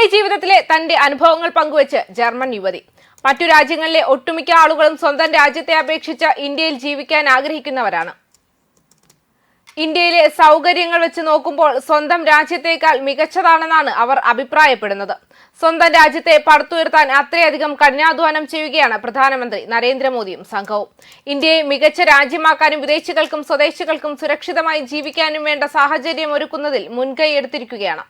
മുംബൈ ജീവിതത്തിലെ തന്റെ അനുഭവങ്ങൾ പങ്കുവച്ച് ജർമ്മൻ യുവതി. മറ്റു രാജ്യങ്ങളിലെ ഒട്ടുമിക്ക ആളുകളും സ്വന്തം രാജ്യത്തെ അപേക്ഷിച്ച് ഇന്ത്യയിൽ ജീവിക്കാൻ ആഗ്രഹിക്കുന്നവരാണ്. ഇന്ത്യയിലെ സൗകര്യങ്ങൾ വെച്ച് നോക്കുമ്പോൾ സ്വന്തം രാജ്യത്തേക്കാൾ മികച്ചതാണെന്നാണ് അവർ അഭിപ്രായപ്പെടുന്നത്. സ്വന്തം രാജ്യത്തെ പടുത്തുയർത്താൻ അത്രയധികം കഠിനാധ്വാനം ചെയ്യുകയാണ് പ്രധാനമന്ത്രി നരേന്ദ്രമോദിയും സംഘവും. ഇന്ത്യയെ മികച്ച രാജ്യമാക്കാനും വിദേശികൾക്കും സ്വദേശികൾക്കും സുരക്ഷിതമായി ജീവിക്കാനും വേണ്ട സാഹചര്യം ഒരുക്കുന്നതിൽ മുൻകൈ എടുത്തിരിക്കുകയാണ്.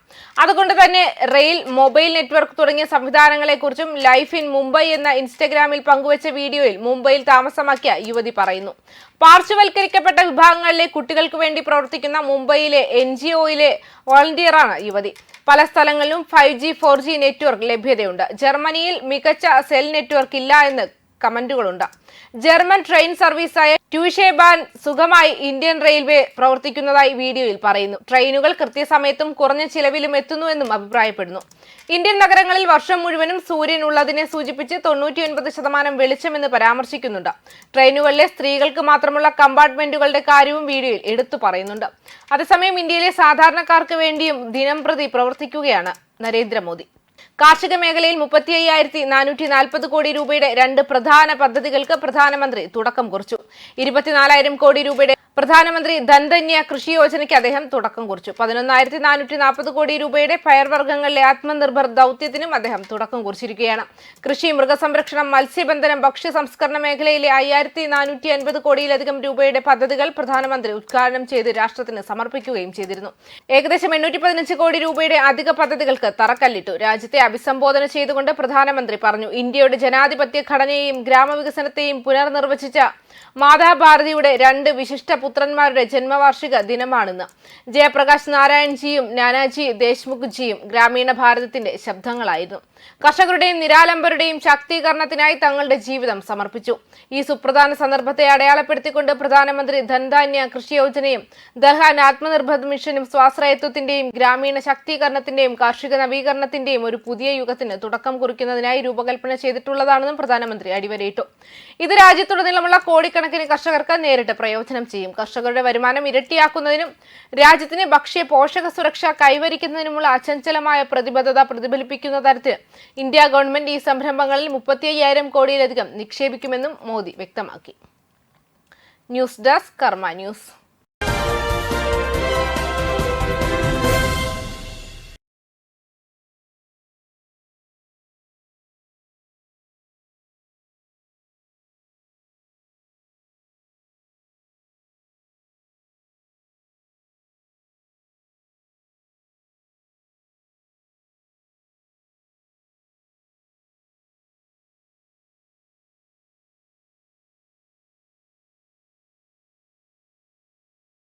അതുകൊണ്ട് തന്നെ റെയിൽ മൊബൈൽ നെറ്റ്വർക്ക് തുടങ്ങിയ സംവിധാനങ്ങളെക്കുറിച്ചും ലൈഫ് ഇൻ മുംബൈ എന്ന ഇൻസ്റ്റഗ്രാമിൽ പങ്കുവച്ച വീഡിയോയിൽ മുംബൈയിൽ താമസമാക്കിയ യുവതി പറയുന്നു. പാർശ്വവൽക്കരിക്കപ്പെട്ട വിഭാഗങ്ങളിലെ കുട്ടികൾക്ക് വേണ്ടി പ്രവർത്തിക്കുന്ന മുംബൈയിലെ എൻ ജി ഒയിലെ വോളണ്ടിയറാണ് യുവതി. പല സ്ഥലങ്ങളിലും five G four G network ലഭ്യതയുണ്ട്. ജർമ്മനിയിൽ മികച്ച സെൽ നെറ്റ്വർക്ക് ഇല്ല എന്ന് കമന്റുകളുണ്ട്. ജർമ്മൻ ട്രെയിൻ സർവീസായ ട്യൂഷേബാൻ സുഖമായി ഇന്ത്യൻ റെയിൽവേ പ്രവർത്തിക്കുന്നതായി വീഡിയോയിൽ പറയുന്നു. ട്രെയിനുകൾ കൃത്യസമയത്തും കുറഞ്ഞ ചിലവിലും എത്തുന്നുവെന്നും അഭിപ്രായപ്പെടുന്നു. ഇന്ത്യൻ നഗരങ്ങളിൽ വർഷം മുഴുവനും സൂര്യൻ ഉള്ളതിനെ സൂചിപ്പിച്ച് തൊണ്ണൂറ്റിയൊൻപത് ശതമാനം വെളിച്ചമെന്ന് പരാമർശിക്കുന്നുണ്ട്. ട്രെയിനുകളിലെ സ്ത്രീകൾക്ക് മാത്രമുള്ള കമ്പാർട്ട്മെന്റുകളുടെ കാര്യവും വീഡിയോയിൽ എടുത്തു പറയുന്നുണ്ട്. അതേസമയം ഇന്ത്യയിലെ സാധാരണക്കാർക്ക് വേണ്ടിയും ദിനം പ്രവർത്തിക്കുകയാണ് നരേന്ദ്രമോദി. കാർഷിക മേഖലയിൽ മുപ്പത്തി അയ്യായിരത്തി നാനൂറ്റി നാൽപ്പത് കോടി രൂപയുടെ രണ്ട് പ്രധാന പദ്ധതികൾക്ക് പ്രധാനമന്ത്രി തുടക്കം കുറിച്ചു. ഇരുപത്തിനാലായിരം കോടി രൂപയുടെ പ്രധാനമന്ത്രി ധൻധന്യ കൃഷി യോജനയ്ക്ക് അദ്ദേഹം തുടക്കം കുറിച്ചു. പതിനൊന്നായിരത്തി നാനൂറ്റി നാൽപ്പത് കോടി രൂപയുടെ പയർവർഗങ്ങളിലെ ആത്മനിർഭർ ദൗത്യത്തിനും അദ്ദേഹം തുടക്കം കുറിച്ചിരിക്കുകയാണ്. കൃഷി മൃഗസംരക്ഷണം മത്സ്യബന്ധനം ഭക്ഷ്യ സംസ്കരണ മേഖലയിലെ അയ്യായിരത്തി നാനൂറ്റി അൻപത് കോടിയിലധികം രൂപയുടെ പദ്ധതികൾ പ്രധാനമന്ത്രി ഉദ്ഘാടനം ചെയ്ത് രാഷ്ട്രത്തിന് സമർപ്പിക്കുകയും ചെയ്തിരുന്നു. ഏകദേശം എണ്ണൂറ്റി പതിനഞ്ച് കോടി രൂപയുടെ അധിക പദ്ധതികൾക്ക് തറക്കല്ലിട്ടു. രാജ്യത്തെ അഭിസംബോധന ചെയ്തുകൊണ്ട് പ്രധാനമന്ത്രി പറഞ്ഞു ഇന്ത്യയുടെ ജനാധിപത്യ ഘടനയെയും ഗ്രാമവികസനത്തെയും പുനർനിർവചിച്ച മാതാഭാരതിയുടെ രണ്ട് വിശിഷ്ട പുത്രന്മാരുടെ ജന്മവാർഷിക ദിനമാണിന്ന്. ജയപ്രകാശ് നാരായൺജിയും നാനാജി ദേശ്മുഖ് ജിയും ഗ്രാമീണ ഭാരതത്തിന്റെ ശബ്ദങ്ങളായിരുന്നു. കർഷകരുടെയും നിരാലംബരുടെയും ശാക്തീകരണത്തിനായി തങ്ങളുടെ ജീവിതം സമർപ്പിച്ചു. ഈ സുപ്രധാന സന്ദർഭത്തെ അടയാളപ്പെടുത്തിക്കൊണ്ട് പ്രധാനമന്ത്രി ധൻധാന്യ കൃഷി യോജനയും ദഹാൻ ആത്മനിർഭർ മിഷനും സ്വാശ്രയത്വത്തിന്റെയും ഗ്രാമീണ ശാക്തീകരണത്തിന്റെയും കാർഷിക നവീകരണത്തിന്റെയും ഒരു പുതിയ യുഗത്തിന് തുടക്കം കുറിക്കുന്നതിനായി രൂപകൽപ്പന ചെയ്തിട്ടുള്ളതാണെന്നും പ്രധാനമന്ത്രി അടിവരയിട്ടു. ഇത് രാജ്യത്തുടനീളമുള്ള കോടിക്കണക്കിന് കർഷകർക്ക് നേരിട്ട് പ്രയോജനം ചെയ്യും. കർഷകരുടെ വരുമാനം ഇരട്ടിയാക്കുന്നതിനും രാജ്യത്തിന് ഭക്ഷ്യ പോഷക സുരക്ഷ കൈവരിക്കുന്നതിനുമുള്ള അചഞ്ചലമായ പ്രതിബദ്ധത പ്രതിഫലിപ്പിക്കുന്ന തരത്തിൽ ഇന്ത്യ ഗവൺമെന്റ് ഈ സംരംഭങ്ങളിൽ മുപ്പത്തി അയ്യായിരം കോടിയിലധികം നിക്ഷേപിക്കുമെന്നും മോദി വ്യക്തമാക്കി. News desk Karma news.